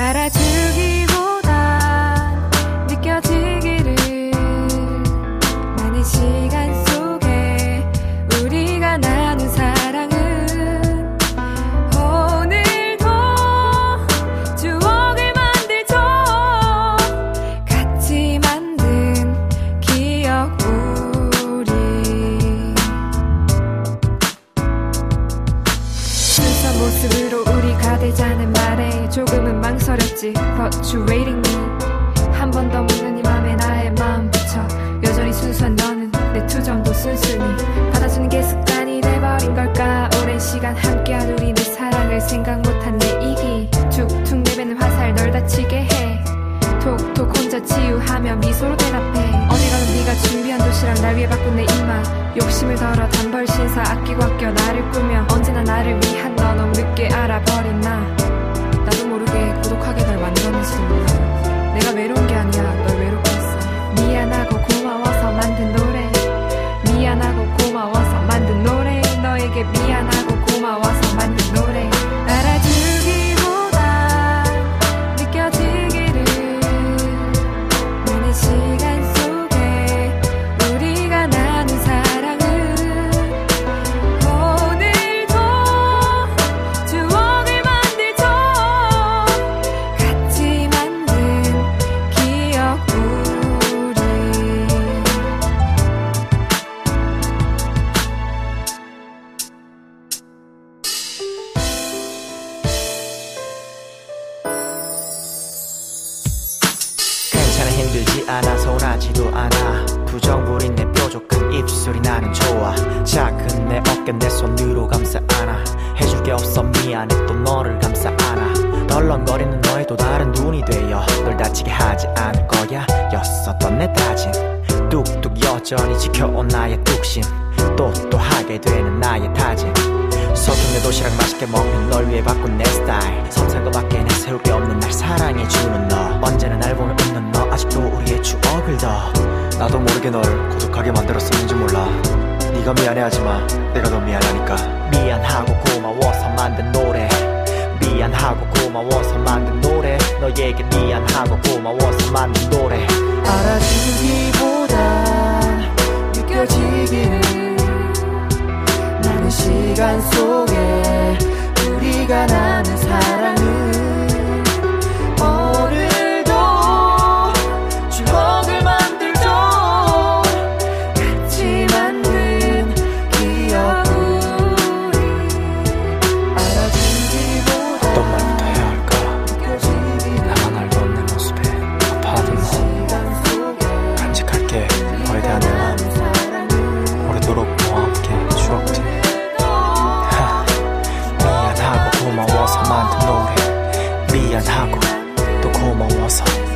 알아주기보다 느껴지기를 많은 시 모습으로 우리가 되자는 말에 조금은 망설였지. But you waiting me. 한 번 더 묻는 이 맘에 나의 마음 붙여. 여전히 순수한 너는 내 투정도 순순히 받아주는 게 습관이 돼버린 걸까? 오랜 시간 함께한 우리 내 사랑을 생각 못한 내 이기. 툭툭 내뱉는 화살 널 다치게 해. 톡톡 혼자 치유하며 미소로 대답해 네가 준비한 도시락 날 위해 바꾼 내 이마 욕심을 덜어 단벌 신사 아끼고 아껴 나를 꾸며 언제나 나를 위한 너 너무 늦게 알아버린 나. 나도 모르게 고독하게 널 몰라. 내가 외로운 게 아니야. 널 외롭게 했어. 미안하고 고마워서 만든 노래. 미안하고 고마워서 만든 노래. 너에게 미안하고 고마워서 괜찮아 힘들지 않아 서운하지도 않아. 부정 부린 내 뾰족한 입술이 나는 좋아. 작은 내 어깨 내 손으로 감싸 안아. 해줄 게 없어 미안해 또 너를 감싸 안아. 덜렁거리는 너의 또 다른 눈이 되어 널 다치게 하지 않을 거야. 였었던 내 다짐. 뚝뚝 여전히 지켜온 나의 뚝심. 또또 하게 되는 나의 다짐. 서툰 내 도시락 맛있게 먹는 널 위해 바꾼 내 스타일 모르게 널 고독하게 만들었었는지 몰라. 네가 미안해하지마 내가 더 미안하니까. 미안하고 고마워서 만든 노래. 미안하고 고마워서 만든 노래. 너에게 미안하고 고마워서 만든 노래. 알아주기보다 느껴지기를 많은 시간 속에 우리가 나눈 사랑은 미안하고 고마워서 만